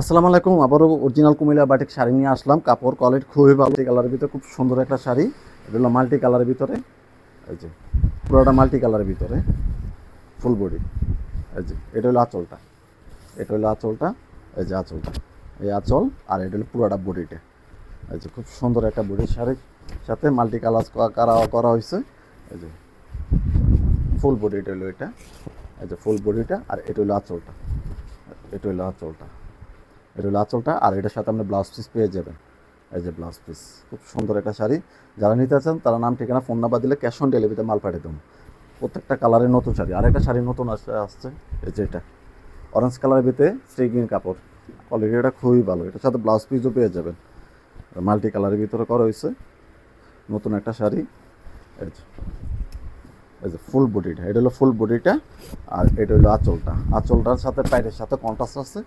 আসসালামু আলাইকুম, আবারও অরিজিনাল কুমিল্লা বাটিক শাড়ি নিয়ে আসলাম। কাপড় কোয়ালিটি খুবই ভালো। কালারের ভিতরে খুব সুন্দর একটা শাড়ি। এটা হলো মাল্টি কালারের ভিতরে। এই যে, পুরোটা মাল্টি কালারের ভিতরে। ফুল বডি এই যে, এটা হলো আঁচলটা। এটা হলো আঁচলটা। এই যে আঁচলটা। এই আঁচল আর এটা হলো পুরোটা বডিটা এই যে, খুব সুন্দর একটা বডির শাড়ির সাথে মাল্টি কালার করা করা হয়েছে। এই যে ফুল বডি এটা হলো এটা। এই যে ফুল বডিটা আর এটা হলো আঁচলটা। এটা হলো আঁচলটা। এটা হলো আঁচলটা, আর এটার সাথে আপনি ব্লাউজ পিস পেয়ে যাবেন। এই যে ব্লাউজ পিস খুব সুন্দর একটা শাড়ি। যারা নিতে চান, তারা নাম, ঠিকানা ফোন নাম্বার দিলে ক্যাশ অন ডেলিভারিতে মাল পাঠিয়ে দেবো। প্রত্যেকটা কালারের নতুন শাড়ি। আর একটা শাড়ি নতুন আসছে আসছে, এই যে এটা। অরেঞ্জ কালারের ভিতরে স্ট্রিকিং কাপড়। কোয়ালিটিটা খুবই ভালো। এটার সাথে ব্লাউজ পিসও পেয়ে যাবেন। মাল্টি কালারের ভিতরে করা হয়েছে। নতুন একটা শাড়ি। এই এই যে ফুল বডিটা, এটা হলো ফুল বডিটা আর এটা হলো আঁচলটা। আঁচলটার সাথে প্যান্টের সাথে কন্ট্রাস্ট আছে।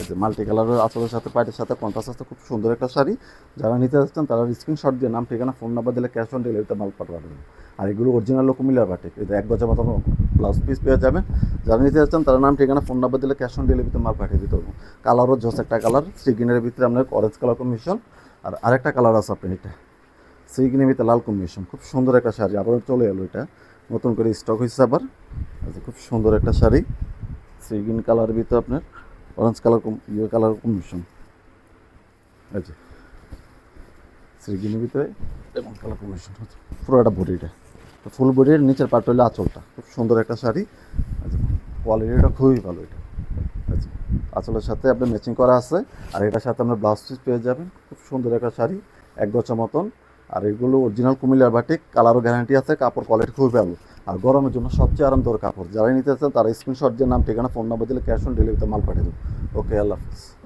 এই যে মাল্টি কালারের আঁচলের সাথে প্যান্টের সাথে কন্ট্রাস্ট আছে। খুব সুন্দর একটা শাড়ি। যারা নিতে যাচ্ছেন তারা স্ক্রিনশট দিয়ে নাম, ঠিকানা ফোন নাম্বার দিলে ক্যাশ অন ডেলিভারিতে মাল পাঠাবেন। আর এগুলো অরিজিনাল কুমিল্লার বাটিক যে এক বছর মতন ব্লাউজ পিস পেয়ে যাবেন। যারা নিতে যাচ্ছেন তারা নাম, ঠিকানা ফোন নাম্বার দিলে ক্যাশ অন ডেলিভারিতে মাল পাঠিয়ে দিতে হবে। কালারও জস একটা কালার সিগিনের ভিতরে আপনার অরেঞ্জ কালার কমিশন আর আরেকটা কালার আছে আপনি এটা। সিগিনের ভিতরে লাল কমিশন খুব সুন্দর একটা শাড়ি। আবার চলে এলো এটা। নতুন করে স্টক হয়েছে আবার। যে খুব সুন্দর একটা শাড়ি। সি গ্রিন কালারের ভিতরে আপনার অরেঞ্জ কালার ইয়ে কালার কম্বিনেশন যে সি ভিতরে এমন কালার কম্বিনেশন পুরোটা বডিটা ফুল বডির নিচের পার্ট হলো আঁচলটা। খুব সুন্দর একটা শাড়ি। আচ্ছা কোয়ালিটিটা খুবই ভালো এটা। যে, আঁচলের সাথে আপনার ম্যাচিং করা আছে। আর এটার সাথে আপনার ব্লাউজ পিস পেয়ে যাবেন। খুব সুন্দর একটা শাড়ি। এক গছা মতন। আর এগুলো অরিজিনাল কুমিল্লার বাটিক কালারও গ্যারান্টি আছে, কাপড় কোয়ালিটি খুবই ভালো। আর গরমের জন্য সবচেয়ে আরামদায়ক কাপড়। যারাই নিতে চান তারা স্ক্রিনশট দিয়ে নাম, ঠিকানা ফোন নাম্বার দিলে ক্যাশ অন ডেলিভারিতে মাল পাঠিয়ে দেবো। ওকে আল্লাহ হাফিজ।